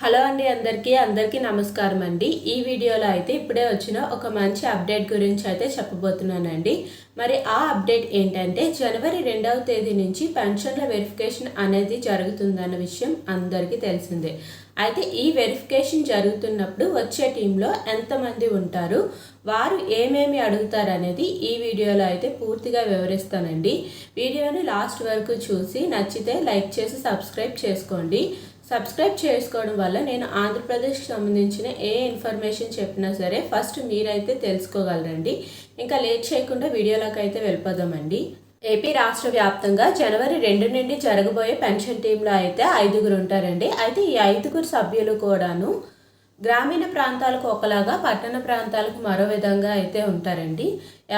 Hello అండి అందరికీ అందరికీ నమస్కారం అండి. ఈ వీడియోలో అయితే ఇప్పుడే వచ్చిన ఒక మంచి అప్డేట్ గురించి అయితే చెప్పబోతున్నానండి. మరి ఆ అప్డేట్ ఏంటంటే జనవరి రెండవ తేదీ నుంచి పెన్షన్ల వెరిఫికేషన్ అనేది జరుగుతుందన్న విషయం అందరికీ తెలిసిందే. అయితే ఈ వెరిఫికేషన్ జరుగుతున్నప్పుడు వచ్చే టీంలో ఎంతమంది ఉంటారు వారు ఏమేమి అడుగుతారు అనేది ఈ వీడియోలో అయితే పూర్తిగా వివరిస్తానండి. వీడియోని లాస్ట్ వరకు చూసి నచ్చితే లైక్ చేసి సబ్స్క్రైబ్ చేసుకోండి. సబ్స్క్రైబ్ చేసుకోవడం వల్ల నేను ఆంధ్రప్రదేశ్కి సంబంధించిన ఏ ఇన్ఫర్మేషన్ చెప్పినా సరే ఫస్ట్ మీరైతే తెలుసుకోగలరండి. ఇంకా లేట్ చేయకుండా వీడియోలోకి అయితే వెళ్ళిపోదామండి. ఏపీ రాష్ట్ర వ్యాప్తంగా జనవరి రెండు నుండి జరగబోయే పెన్షన్ టీంలో అయితే ఐదుగురు ఉంటారండి. అయితే ఈ ఐదుగురు సభ్యులు కూడాను గ్రామీణ ప్రాంతాలకు ఒకలాగా పట్టణ ప్రాంతాలకు మరో విధంగా అయితే ఉంటారండి.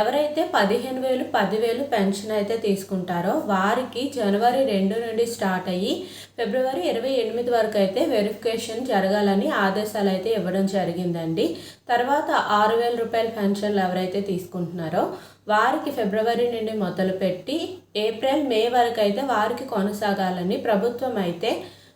ఎవరైతే పదిహేను వేలు పదివేలు పెన్షన్ అయితే తీసుకుంటారో వారికి జనవరి రెండు నుండి స్టార్ట్ అయ్యి ఫిబ్రవరి ఇరవై ఎనిమిది వరకు అయితే వెరిఫికేషన్ జరగాలని ఆదేశాలు అయితే ఇవ్వడం జరిగిందండి. తర్వాత ఆరు వేల రూపాయల పెన్షన్లు ఎవరైతే తీసుకుంటున్నారో వారికి ఫిబ్రవరి నుండి మొదలుపెట్టి ఏప్రిల్ మే వరకు అయితే వారికి కొనసాగాలని ప్రభుత్వం అయితే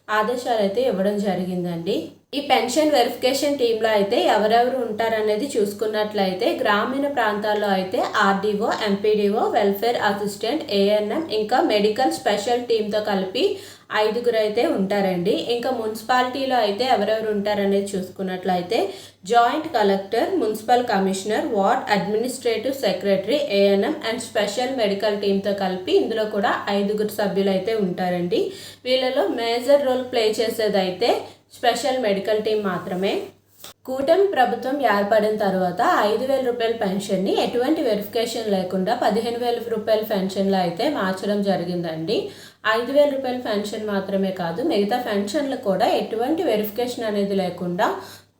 ఆదేశాలు అయితే ఇవ్వడం జరిగిందండి. ఈ పెన్షన్ వెరిఫికేషన్ టీంలో అయితే ఎవరెవరు ఉంటారనేది చూసుకున్నట్లయితే గ్రామీణ ప్రాంతాల్లో అయితే RDO MPDO welfare assistant ANM ఇంకా మెడికల్ స్పెషల్ టీంతో కలిపి ఐదుగురు అయితే ఉంటారండి. ఇంకా మున్సిపాలిటీలో అయితే ఎవరెవరు ఉంటారనేది చూసుకున్నట్లయితే joint collector municipal commissioner ward administrative secretary ANM and special medical టీంతో కలిపి ఇందులో కూడా ఐదుగురు సభ్యులు అయితే ఉంటారండి. వీళ్ళలో మేజర్ రోల్ ప్లే చేసేదైతే స్పెషల్ మెడికల్ టీం మాత్రమే. కూటమి ప్రభుత్వం ఏర్పడిన తర్వాత ఐదు వేల రూపాయల పెన్షన్ని ఎటువంటి వెరిఫికేషన్ లేకుండా పదిహేను వేల రూపాయల పెన్షన్లో అయితే మార్చడం జరిగిందండి. ఐదు వేల రూపాయల పెన్షన్ మాత్రమే కాదు మిగతా పెన్షన్లు కూడా ఎటువంటి వెరిఫికేషన్ అనేది లేకుండా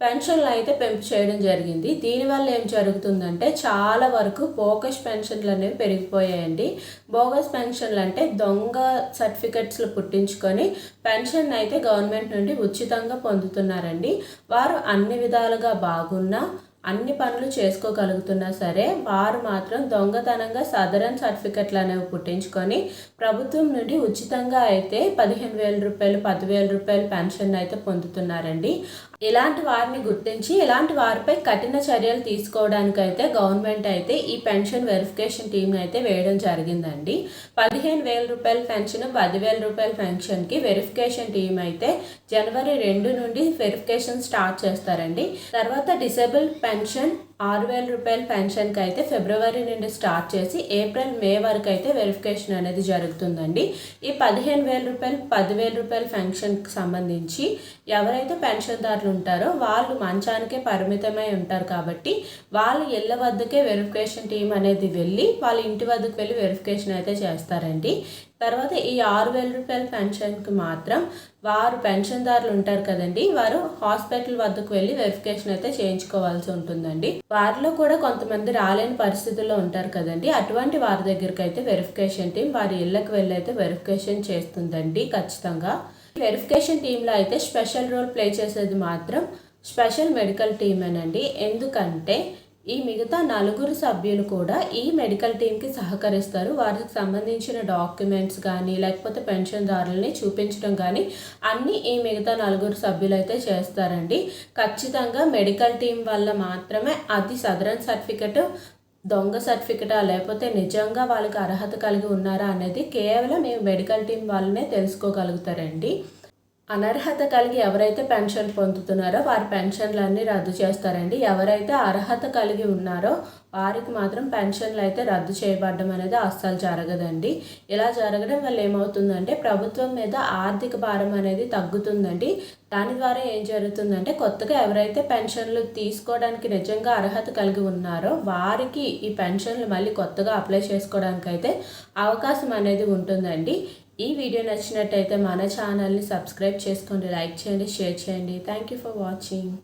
పెన్షన్లు అయితే పెంపు చేయడం జరిగింది. దీనివల్ల ఏం జరుగుతుందంటే చాలా వరకు బోగస్ పెన్షన్లు అనేవి పెరిగిపోయాయండి. బోగస్ పెన్షన్లు అంటే దొంగ సర్టిఫికెట్స్లు పుట్టించుకొని పెన్షన్ అయితే గవర్నమెంట్ నుండి ఉచితంగా పొందుతున్నారండి. వారు అన్ని విధాలుగా బాగున్నా అన్ని పనులు చేసుకోగలుగుతున్నా సరే వారు మాత్రం దొంగతనంగా సదరన్ సర్టిఫికెట్లు అనేవి పుట్టించుకొని ప్రభుత్వం నుండి ఉచితంగా అయితే పదిహేను వేల రూపాయలు పదివేల రూపాయలు పెన్షన్ అయితే పొందుతున్నారండి. ఇలాంటి వారిని గుర్తించి ఇలాంటి వారిపై కఠిన చర్యలు తీసుకోవడానికి అయితే గవర్నమెంట్ అయితే ఈ పెన్షన్ వెరిఫికేషన్ టీం అయితే వేయడం జరిగిందండి. పదిహేను వేల రూపాయల పెన్షన్ పదివేల రూపాయల పెన్షన్కి వెరిఫికేషన్ టీం అయితే జనవరి రెండు నుండి వెరిఫికేషన్ స్టార్ట్ చేస్తారండి. తర్వాత డిసేబుల్ పెన్షన్ ఆరు వేల రూపాయల పెన్షన్కి అయితే ఫిబ్రవరి నుండి స్టార్ట్ చేసి ఏప్రిల్ మే వరకు అయితే వెరిఫికేషన్ అనేది జరుగుతుందండి. ఈ పదిహేను వేల రూపాయలు పదివేల రూపాయల పెన్షన్కి సంబంధించి ఎవరైతే పెన్షన్దారులు ఉంటారో వాళ్ళు మంచానికే పరిమితమై ఉంటారు కాబట్టి వాళ్ళ ఇళ్ళ వద్దకే వెరిఫికేషన్ టీం అనేది వెళ్ళి వాళ్ళ ఇంటి వద్దకు వెళ్ళి వెరిఫికేషన్ అయితే చేస్తారండి. తర్వాత ఈ ఆరు వేల రూపాయల పెన్షన్కి మాత్రం వారు పెన్షన్దారులు ఉంటారు కదండి వారు హాస్పిటల్ వద్దకు వెళ్ళి వెరిఫికేషన్ అయితే చేయించుకోవాల్సి ఉంటుందండి. వారిలో కూడా కొంతమంది రాలేని పరిస్థితుల్లో ఉంటారు కదండి అటువంటి వారి దగ్గరికి అయితే వెరిఫికేషన్ టీం వారి ఇళ్ళకి వెళ్ళి అయితే వెరిఫికేషన్ చేస్తుందండి ఖచ్చితంగా. వెరిఫికేషన్ టీంలో అయితే స్పెషల్ రోల్ ప్లే చేసేది మాత్రం స్పెషల్ మెడికల్ టీమేనండి. ఎందుకంటే ఈ మిగతా నలుగురు సభ్యులు కూడా ఈ మెడికల్ టీంకి సహకరిస్తారు. వారికి సంబంధించిన డాక్యుమెంట్స్ కానీ లేకపోతే పెన్షన్దారులని చూపించడం కానీ అన్నీ ఈ మిగతా నలుగురు సభ్యులు అయితే చేస్తారండి. ఖచ్చితంగా మెడికల్ టీం వల్ల మాత్రమే అది సదరన్ సర్టిఫికెట్ దొంగ సర్టిఫికెటా లేకపోతే నిజంగా వాళ్ళకి అర్హత కలిగి ఉన్నారా అనేది కేవలం ఈ మెడికల్ టీం వాళ్ళనే తెలుసుకోగలుగుతారండి. అనర్హత కలిగి ఎవరైతే పెన్షన్ పొందుతున్నారో వారి పెన్షన్లన్నీ రద్దు చేస్తారండి. ఎవరైతే అర్హత కలిగి ఉన్నారో వారికి మాత్రం పెన్షన్లు అయితే రద్దు చేయబడడం అనేది అస్సలు జరగదండి. ఇలా జరగడం వల్ల ఏమవుతుందంటే ప్రభుత్వం మీద ఆర్థిక భారం అనేది తగ్గుతుందండి. దాని ద్వారా ఏం జరుగుతుందంటే కొత్తగా ఎవరైతే పెన్షన్లు తీసుకోవడానికి నిజంగా అర్హత కలిగి ఉన్నారో వారికి ఈ పెన్షన్లు మళ్ళీ కొత్తగా అప్లై చేసుకోవడానికి అయితే అవకాశం అనేది ఉంటుందండి. ఈ వీడియో నచ్చినట్టయితే మన ఛానల్ని సబ్స్క్రైబ్ చేసుకోండి లైక్ చేయండి షేర్ చేయండి. Thank you for watching